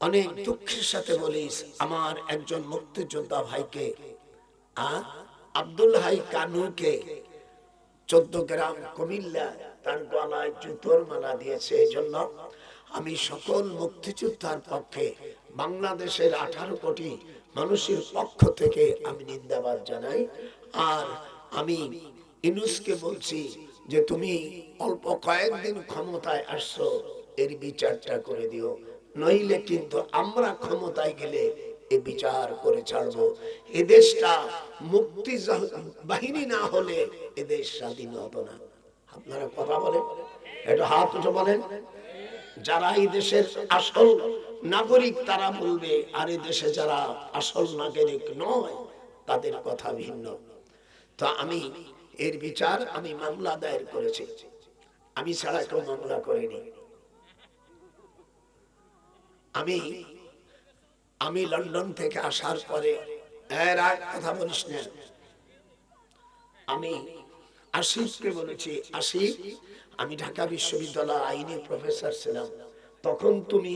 অনেক দুঃখের সাথে বলিস, আমার একজন মুক্তিযোদ্ধা ভাইকে। আর আব্দুল হাই কানুকে চোদ্দ গ্রাম কুমিল্লা তার গলায় জুতোর মালা দিয়েছে। এই জন্য আমি সকল মুক্তিযোদ্ধার পক্ষে বাংলাদেশের আঠারো কোটি মানুষের পক্ষ থেকে আমি নিন্দাবাদ জানাই। আর আমি ইনুসকে বলছি যে, তুমি অল্প কয়েকদিন ক্ষমতায় আসছো, এর বিচারটা করে দিও। নইলে কিন্তু আমরা ক্ষমতায় গেলে এ বিচার করে ছাড়বো। এ দেশটা মুক্তি বাহিনী না হলে এ দেশ স্বাধীন হতো না। আপনারা কথা বলেন, একটু হাত উঠে বলেন। যারা এই দেশের আসল নাগরিক তারা বলবে, আর এই দেশে যারা আসল নাগরিক নয়, তাদের কথা ভিন্ন। তো আমি এর বিচার, আমি মামলা দায়ের করেছি। আমি ছাড়া কেউ মামলা করিনি। আমি আমি লন্ডন থেকে আসার পরে কথা বলিস না। আমি আশিফকে বলেছি আশিফ আমি ঢাকা বিশ্ববিদ্যালয় আইনি প্রফেসর ছিলাম। তখন তুমি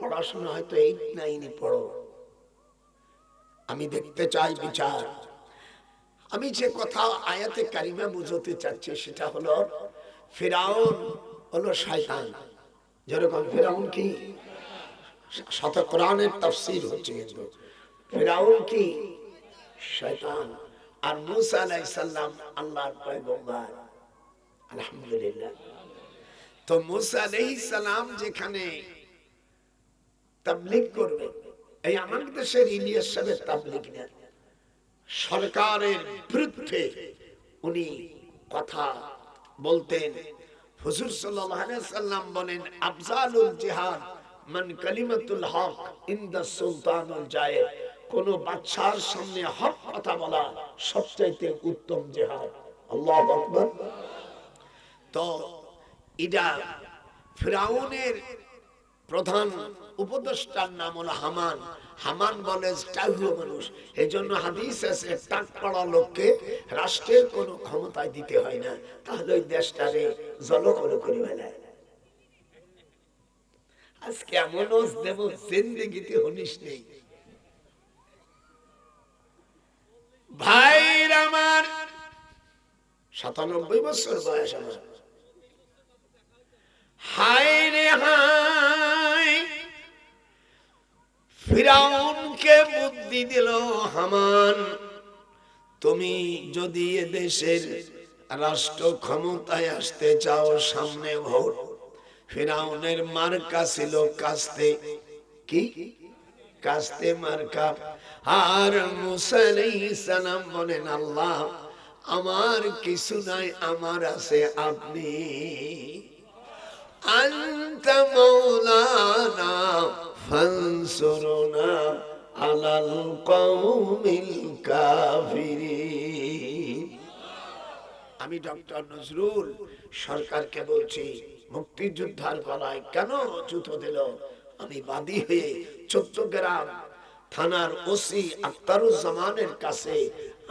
পড়াশোনা হয়তো এইট নাইনে পড়ো। আমি দেখতে চাই বিচার। আমি যে কথা আয়াতে কারিমা বুঝতে চাচ্ছি, সেটা হলো, ফেরাউন হলো শয়তান। যেরকম ফেরাউন কি? শত কোরআনের তাফসীর হচ্ছে কিন্তু ফেরাউন কি? শয়তান। আর মুসা আল্লাহর পয়গম্বর। আলহামদুলিল্লাহ। তো মুসা যেখানে তাবলীগ করবে, এই আমাদের দেশের ইলিয়াস সাহেবের তাবলীগ না। সরকারের বিরুদ্ধে উনি কথা বলতেন। হুজুর সাল্লাম বলেন, আফজালুল জিহাদ মান কালিমাতুল হক ইনদা সুলতানুল কোন সামনে হক কথা বলা সবচাইতে উত্তম জিহাদ। আল্লাহু আকবার। তো ফিরাউনের প্রধান উপদেষ্টার নাম হলো হামান। হামান বলে মানুষ। এই জন্য হাদিস আছে, টাক পড়া লোককে রাষ্ট্রের কোনো ক্ষমতায় দিতে হয় না। তাহলে ওই দেশটারে জলকল করে ফেলায়। আজকে এমন দেব, জিন্দিগিতে হনিস নেই। আমার, সাতানব্বই বছর বয়স আমার। হায় রে হায়, ফিরাউনকে বুদ্ধি দিল হামান, তুমি যদি এ দেশের রাষ্ট্র ক্ষমতায় আসতে চাও, সামনে ভোট ফিরাউনের মার্কা ছিল কাস্তে কি কাস্তে মার্কা আর মুসালাই সালাম বলেন আল্লাহ আমার কিছু নাই আমার আছে আপনি أنت مولانا فانصرنا على القوم الكافرين আমি ডক্টর নজরুল সরকারকে বলছি, মুক্তিযোদ্ধার গলায় কেন জুতো দিল? আমি বাদী হয়ে চট্টগ্রাম থানার ওসি আক্তারুজ্জামানের কাছে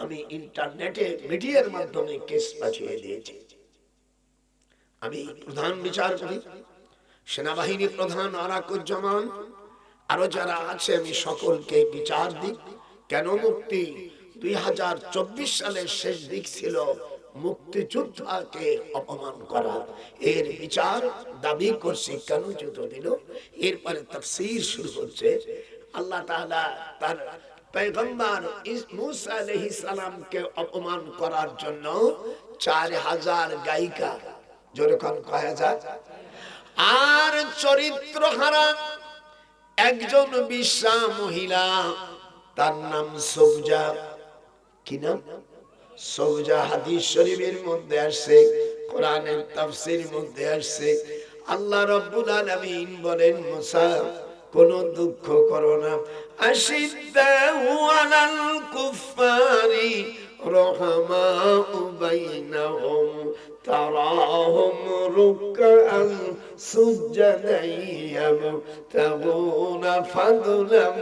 আমি ইন্টারনেটে মিডিয়ার মাধ্যমে কেস পাঠিয়ে দিয়েছি। আমি প্রধান বিচারপতি, সেনাবাহিনী প্রধান আরাকুজ্জামান, আরও যারা আছে, আমি সকলকে বিচার দিই। কেন মুক্তি? দুই হাজার চব্বিশ সালের শেষ দিক ছিল মুক্তিযোদ্ধাকে অপমান করা। এর বিচার দাবি করছি কেন যুদ্ধ দিল? এরপরে তফসির শুরু হচ্ছে। আল্লাহ তাআলা তার পেগম্বর মুসা আলাইহিস সালামকে অপমান করার জন্য চার হাজার গায়িকা যেরকম কয়া যায় আর চরিত্র হারা একজন বিশ্বা মহিলা তার নাম সবজা কি নাম? সবজা হাদিস শরীফের মধ্যে আসছে কোরআনের তাফসীর মধ্যে আসছে আল্লাহ রাব্বুল আলামিন বলেন মুসা কোন দুঃখ করো না আশিদ্দাহু আলাল কুফারি رحماء بينهم تراهم ركعا سجدا يبتغون فضلا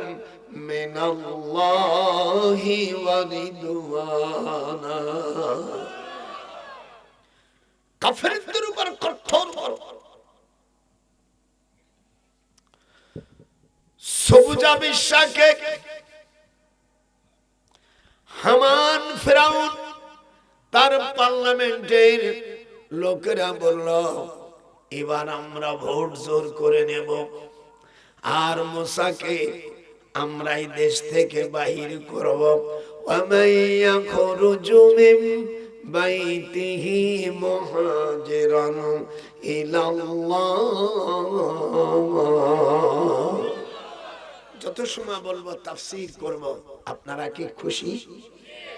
من الله ورضوانا কাফেরদের উপর কঠোর বড় সবুজা বিশ্বাকে হামান ফেরাউন তার পার্লামেন্টের লোকেরা বলল এবার আমরা ভোট জোর করে নেব আর মুসাকে আমরাই দেশ থেকে বাহির করব। ওয়ামাইয়া খরুজু বাইতিহি মুহাজিরান যত সময় বলব, তাফসীর করব। আপনারা কি খুশি?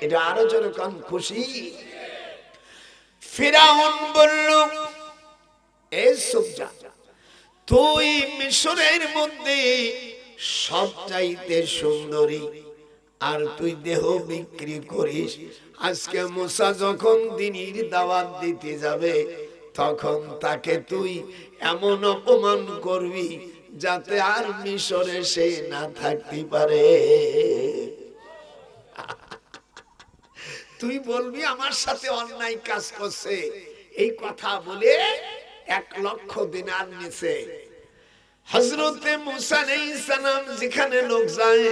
এটা আরও যেরকম খুশি? ফিরাউন বলল এই সুবজা তুই মিশরের মধ্যে সবচাইতে সুন্দরী। আর তুই দেহ বিক্রি করিস। আজকে মুসা যখন দিনের দাওয়াত দিতে যাবে, তখন তাকে তুই এমন অপমান করবি যাতে আর মিশরে সে না থাকতে পারে। তুই বলবি, আমার সাথে অন্যায় কাজ করছে। এই কথা বলে এক লক্ষ দিনার নিচে হজরতে মুসা নেই সালাম যেখানে লোক যায়,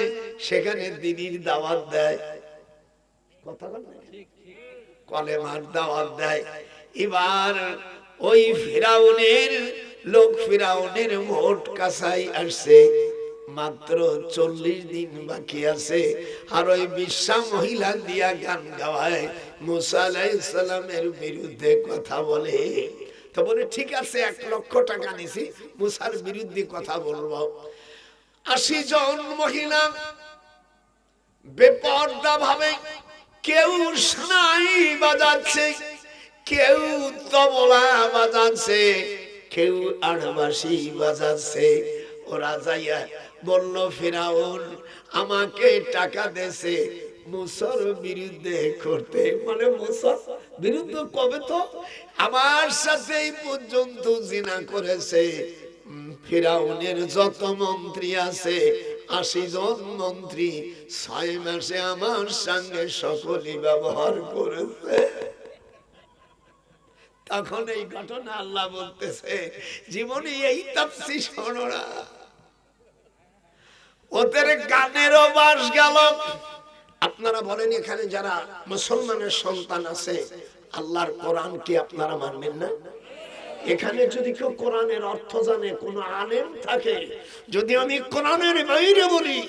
সেখানে দিদির দাওয়াত দেয়। কথা কলেমার দাওয়াত দেয়। এবার ওই ফিরাউনের, লোক ফিরাউনের ভোট কাছাই আসছে। মাত্র চল্লিশ দিন বাকি আছে। আর ওই বিশ্বা মহিলা দিয়া গান গাওয়ায় মুসা আলাইসালামের বিরুদ্ধে কথা বলে। তো বলে, ঠিক আছে, এক লক্ষ টাকা নিছি মুসার বিরুদ্ধে কথা বলব। আশি জন মহিলা বেপর্দা ভাবে কেউ সানাই বাজাচ্ছে, কেউ তবলা বাজাচ্ছে, কেউ আড়বাসি বাজাচ্ছে। ওরা যাইয়া বলল, ফেরাউন আমাকে টাকা দেছে মুসর বিরুদ্ধে করতে। মানে মুসর বিরুদ্ধে কবে তো? আমার সাথে এই পর্যন্ত জিনা করেছে। ফিরাউনের যত মন্ত্রী আছে আশি জন মন্ত্রী, ছয় মাসে আমার সঙ্গে সকলই ব্যবহার করেছে। তখন এই ঘটনা আল্লাহ বলতেছে, জীবনে এই তাপসি শোনা ওদের গানেরও বাস গেল। আপনারা বলেন এখানে যারা মুসলমানের সন্তান আছে, আল্লাহর কোরআন কি আপনারা মানবেন না? এখানে যদি কেউ কোরআনের অর্থ জানে, কোন আলেম থাকে, যদি আমি কোরআনের বাইরে বলি,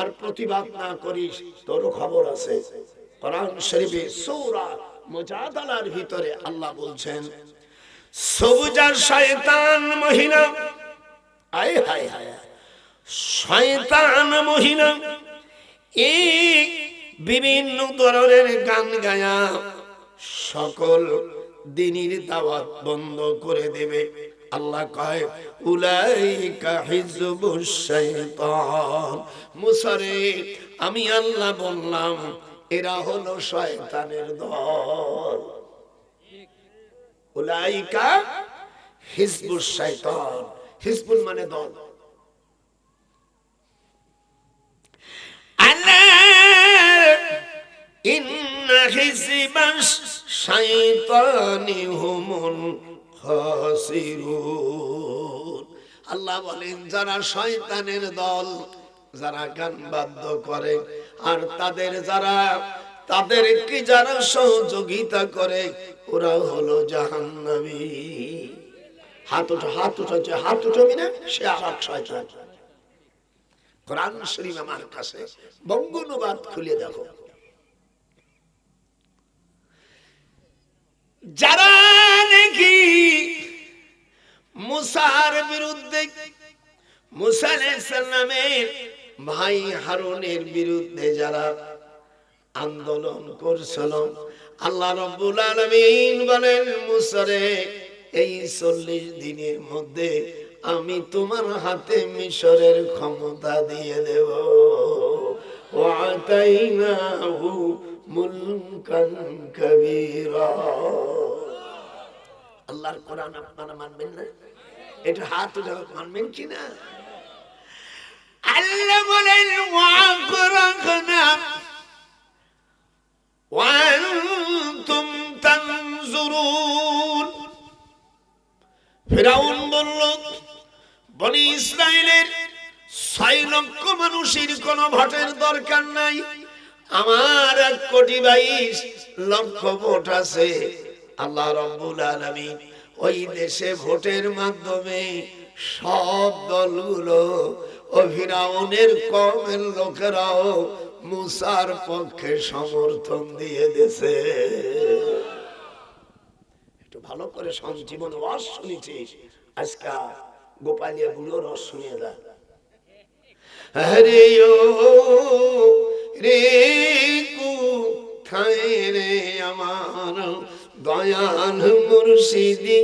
আর প্রতিবাদ না করিস তোর খবর আছে। কোরআন শরীফে সূরা মুজাদালার ভিতরে আল্লাহ বলছেন, সবুজার শয়তান মহিলা, আয় হায় হায়, শয়তান মহিনা এই বিভিন্ন ধরনের গান গায়া সকল দিনের দাওয়াত বন্ধ করে দেবে। আল্লাহ কয়, উলাইকা হিজবুশ শাইতান। মুসারে, আমি আল্লাহ বললাম, এরা হলো শয়তানের দল। উলাইকা হিজবুশ শাইতান। হিজবুল মানে দল। আল্লাহ বলেন, যারা শয়তানের দল, যারা গান বাধ্য করে, আর তাদের যারা, তাদেরকে যারা সহযোগিতা করে ওরা হলো জাহান্নামী। হাত উঠো, হাত উঠাচ্ছে হাত উঠাবি না, সে আর আমার কাছে বঙ্গ অনুবাদ খুলে দেখো। যারা নাকি মুসার বিরুদ্ধে ভাই হারুনের বিরুদ্ধে যারা আন্দোলন করছিল, আল্লাহ রব্বুল আলামিন বলেন, মুসারে, এই চল্লিশ দিনের মধ্যে আমি তোমার হাতে মিশরের ক্ষমতা দিয়ে দেব। ওয়াতাইনাহু আল্লাহর কোরআন আপনারা মানবেন না? এটা হাত মানবেন কি আল্লাহ বলেন বনি ইসরায়েলের ছয় লক্ষ মানুষের কোন ভোটের দরকার নাই। আমার এক কোটি বাইশ লক্ষ ভোট আছে। আল্লাহ রব্বুল আলমিন ওই দেশে ভোটের মাধ্যমে সব দলগুলো ও কমের লোকেরাও মুসার পক্ষে সমর্থন দিয়ে দিছে একটু ভালো করে সঞ্জীবন রস শুনেছি। আজকা গোপালিয়া গুলো রস শুনিয়ে দেয় হরে রে কু খায় রে আমার দয়াল মুর্শিদি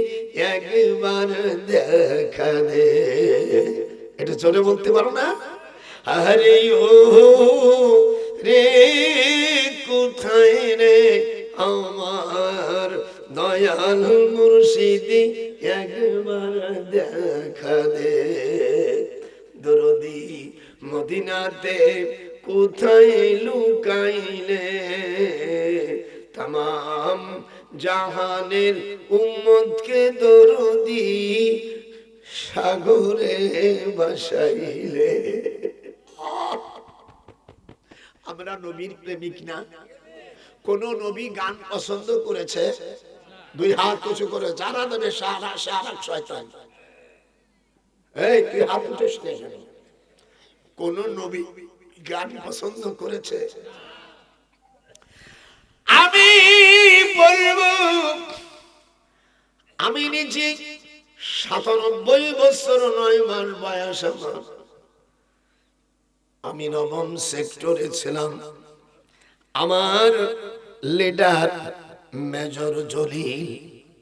একবার দেখা দে। এটা চলে বলতে পারো না? হরে ও রে কোথায় রে আমার দয়াল মুর্শিদি একবার দেখা দে। দরদি মদিনাতে কোথায় লুকাইলে? তাম জাহানের উম্মতকে দরদি সাগরে বাসাইলে। আমরা নবীর প্রেমিক না। কোন নবী গান পছন্দ করেছে? দুই হাত উঁচু করে, যারা দেবে সারা সারা শয়তান। এই, তুই হাত কেন? কোন নবী গান পছন্দ করেছে। আমি বলব, আমি নিজে সাতানব্বই বছর নয় মাস বয়স আমার। আমি নবম সেক্টরে ছিলাম। আমার লিডার মেজর জলিল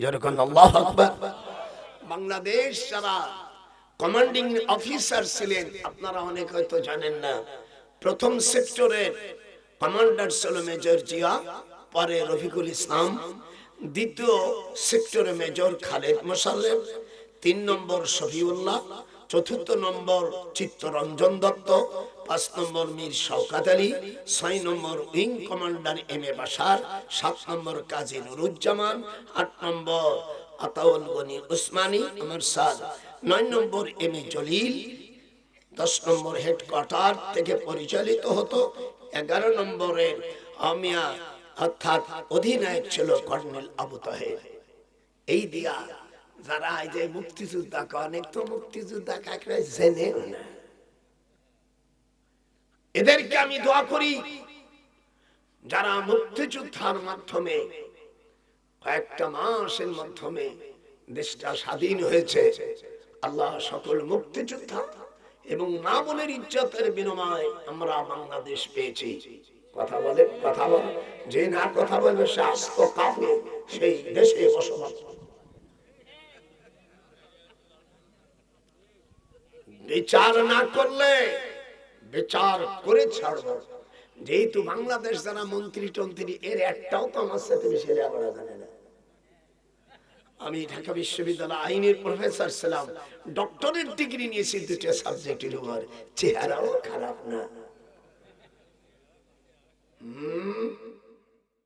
যেরকম আল্লাহ আকবার। বাংলাদেশ যারা কমান্ডিং অফিসার ছিলেন, আপনারা অনেক হয়তো জানেন না প্রথম সেক্টরের কমান্ডার ছিল মেজর জিয়া, পরে রফিকুল ইসলাম, দ্বিতীয় সেক্টরে মেজর খালেদ মোসাল্লেম তিন নম্বর শফিউল্লাহ, চতুর্থ নম্বর চিত্তরঞ্জন দত্ত, পাঁচ নম্বর মীর শওকাত আলী, ছয় নম্বর wing commander M A Basar সাত নম্বর কাজী নুরুজ্জামান, আট নম্বর আতাউল গনি উসমানী আমার স্যার নয় নম্বর এম এ জলিল দশ নম্বর হেডকোয়ার্টার থেকে পরিচালিত হতো। এগারো নম্বরের আমিয়া অর্থাৎ অধিনায়ক ছিল কর্নেল আবু তাহের। এই দিয়া যারা এই যে মুক্তিযোদ্ধা অনেক তো মুক্তিযোদ্ধা কাকরা জেনেও না। এদেরকে আমি দোয়া করি, যারা মুক্তিযোদ্ধার মাধ্যমে, কয়েকটা মাসের মাধ্যমে দেশটা স্বাধীন হয়েছে, আল্লাহ সকল মুক্তিযোদ্ধা এবং মা বোনের ইজ্জতের বিনিময়ে আমরা বাংলাদেশ পেয়েছি। কথা বলে কথা বলে। যে না কথা বলবে, সে আস্ত কাপে সেই দেশে বসবাস বিচার না করলে বিচার করে ছাড়ব। যেহেতু বাংলাদেশ যারা মন্ত্রী টন্ত্রী এর একটাও তো আমার সাথে বেশি লেখাপড়া জানে না। আমি ঢাকা বিশ্ববিদ্যালয় আইনের প্রফেসর ছিলাম। ডক্টরেট ডিগ্রি নিয়েছি দুটো সাবজেক্টের উপর। চেহারাও খারাপ না।